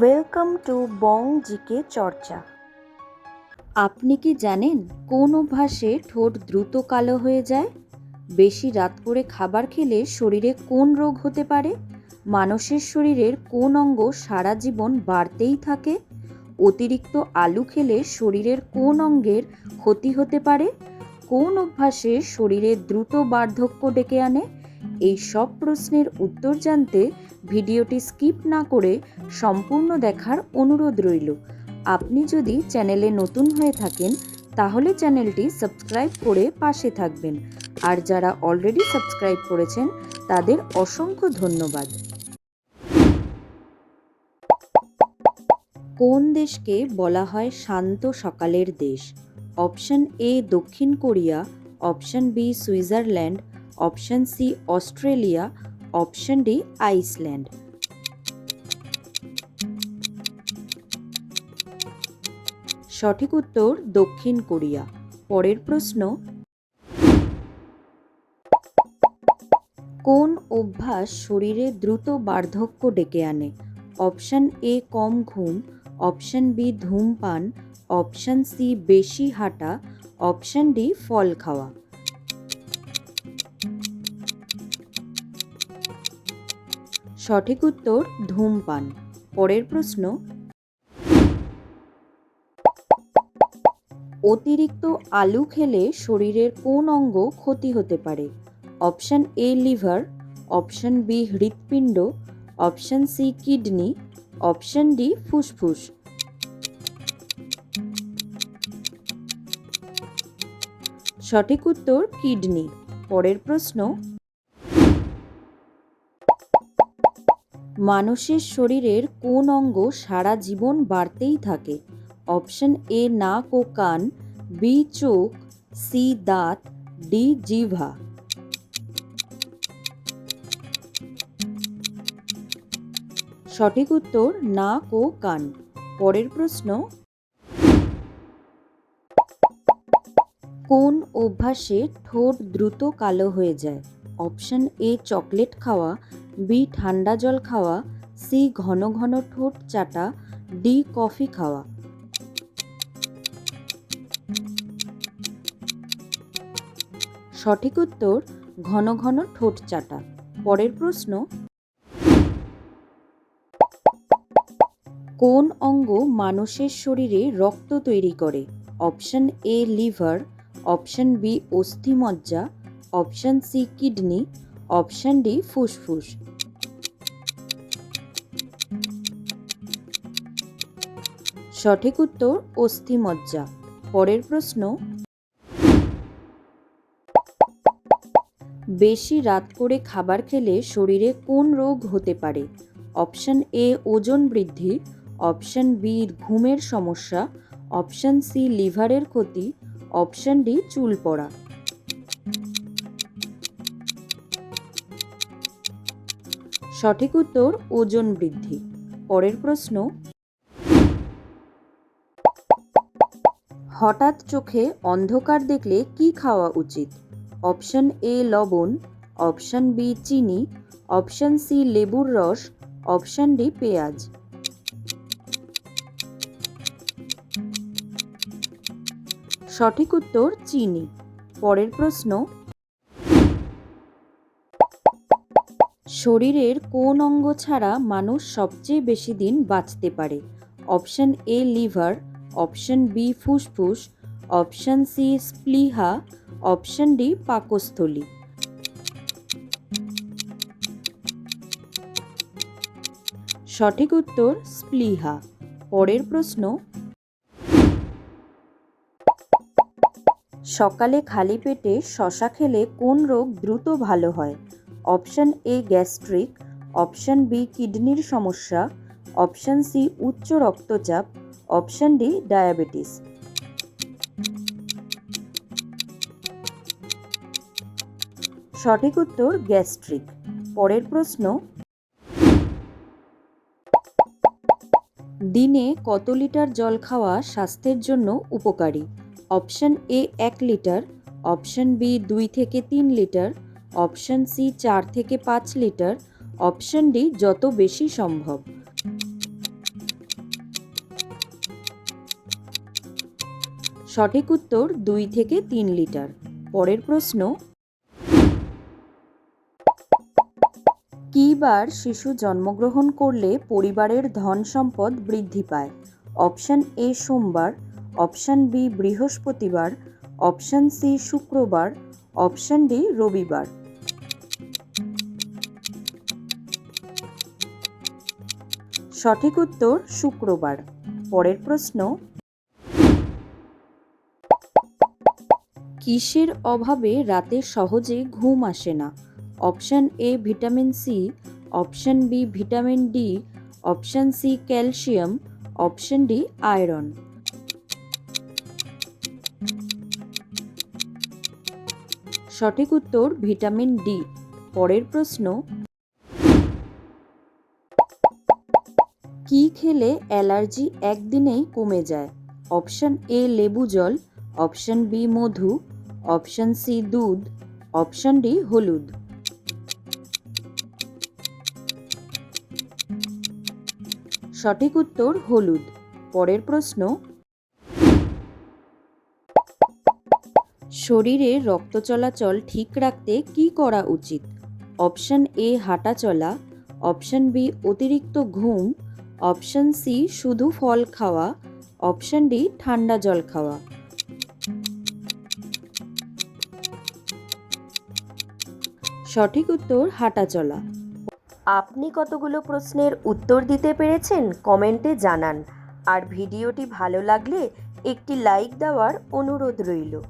Welcome to Bong GK চর্চা আপনি কি জানেন কোন অভ্যাসে ঠোঁট দ্রুত কালো হয়ে যায়? বেশি রাত করে খাবার খেলে শরীরে কোন রোগ হতে পারে? মানুষের শরীরের কোন অঙ্গ সারা জীবন বাড়তেই থাকে? অতিরিক্ত আলু খেলে শরীরের কোন অঙ্গের ক্ষতি হতে পারে? কোন অভ্যাসে শরীরে দ্রুত বার্ধক্য ডেকে আনে? এই সব প্রশ্নের উত্তর জানতে ভিডিওটি স্কিপ না করে সম্পূর্ণ দেখার অনুরোধ রইল। আপনি যদি চ্যানেলে নতুন হয়ে থাকেন, তাহলে চ্যানেলটি সাবস্ক্রাইব করে পাশে থাকবেন। আর যারা অলরেডি সাবস্ক্রাইব করেছেন, তাদের অসংখ্য ধন্যবাদ। কোন দেশকে বলা হয় শান্ত সকালের দেশ? অপশন এ দক্ষিণ Korea, option B Switzerland option C, Australia, option D, Iceland. সঠিক উত্তর, দক্ষিণ কোরিয়া। পরের প্রশ্ন, কোন অভ্যাস শরীরে দ্রুত বার্ধক্য ডেকে আনে? অপশন এ, কম ঘুম। অপশন বি, ধূমপান। অপশন সি, বেশি হাঁটা। অপশন ডি, ফল খাওয়া। সঠিক উত্তর ধূমপান। পরের প্রশ্ন, অতিরিক্ত আলু খেলে শরীরের কোন অঙ্গ ক্ষতি হতে পারে? Option A liver, option B হৃৎপিণ্ড, option C kidney, option D ফুসফুস। সঠিক উত্তর কিডনি। পরের প্রশ্ন মানুষের শরীরের কোন অঙ্গ সারা জীবন বাড়তেই থাকে? অপশন এ, নাক ও কান, বি, চোখ, সি, দাঁত, ডি জিভা সঠিক উত্তর, নাক ও কান। পরের প্রশ্ন, কোন অভ্যাসে ঠোঁট দ্রুত কালো হয়ে যায়? অপশন এ, চকলেট খাওয়া বি ঠান্ডা জল খাওয়া, সি ঘন ঘন ঠোঁট চাটা, ডি কফি খাওয়া। সঠিক উত্তর, ঘন ঘন ঠোঁট চাটা। পরের প্রশ্ন, কোন অঙ্গ মানুষের শরীরে রক্ত তৈরি করে? Option A liver, option B অস্থিমজ্জা, option C kidney option D ফুসফুস। সঠিক উত্তর অস্থিমজ্জা। পরের প্রশ্ন, বেশি রাত করে খাবার খেলে শরীরে কোন রোগ হতে পারে? অপশন এ, ওজন বৃদ্ধি। অপশন বি, ঘুমের সমস্যা। অপশন সি, লিভারের ক্ষতি। অপশন ডি, চুল পড়া। সঠিক উত্তর ওজন বৃদ্ধি। পরের প্রশ্ন, হঠাৎ চোখে অন্ধকার দেখলে কি খাওয়া উচিত? অপশন এ লবণ, অপশন বি চিনি, অপশন সি লেবুর রস, অপশন ডি পেঁয়াজ। সঠিক উত্তর চিনি। পরের প্রশ্ন শরীরের কোন অঙ্গ ছাড়া মানুষ সবচেয়ে বেশি দিন বাঁচতে পারে? Option A, liver, option B, ফুসফুস, অপশন সি, স্প্লিহা, অপশন ডি, পাকস্থলী। সঠিক উত্তর, স্প্লিহা। পরের প্রশ্ন। সকালে খালি পেটে শশা খেলে কোন রোগ দ্রুত ভালো হয়? Option A gastric, option B কিডনির সমস্যা, অপশন সি উচ্চ রক্তচাপ, অপশন ডি ডায়াবেটিস। সঠিক উত্তর গ্যাস্ট্রিক। পরের প্রশ্ন। দিনে কত লিটার জল খাওয়া স্বাস্থ্যের জন্য উপকারী? অপশন এ এক লিটার, অপশন বি দুই থেকে তিন লিটার অপশন সি চার থেকে পাঁচ লিটার, অপশন ডি যত বেশি সম্ভব। সঠিক উত্তর দুই থেকে তিন লিটার। পরের প্রশ্ন কি বার শিশু জন্মগ্রহণ করলে পরিবারের ধন সম্পদ বৃদ্ধি পায়? অপশান এ সোমবার, অপশান বি বৃহস্পতিবার, অপশান সি শুক্রবার, অপশান ডি রবিবার। সঠিক উত্তর শুক্রবার। পরের প্রশ্ন, কিসের অভাবে রাতে সহজে ঘুম আসে না? Option A vitamin C option B vitamin D option C calcium, option D iron. সঠিক উত্তর ভিটামিন ডি পরের প্রশ্ন কি খেলে অ্যালার্জি একদিনেই কমে যায়? অপশান এ লেবু জল, অপশান বি মধু, অপশান সি দুধ, অপশান ডি হলুদ। সঠিক উত্তর হলুদ। পরের প্রশ্ন, শরীরে রক্ত চলাচল ঠিক রাখতে কি করা উচিত? অপশান এ হাঁটা চলা, অপশান বি অতিরিক্ত ঘুম অপশান সি, শুধু ফল খাওয়া। অপশান ডি, ঠান্ডা জল খাওয়া। সঠিক উত্তর, হাঁটা চলা। আপনি কতগুলো প্রশ্নের উত্তর দিতে পেরেছেন কমেন্টে জানান। আর ভিডিওটি ভালো লাগলে একটি লাইক দেওয়ার অনুরোধ রইল।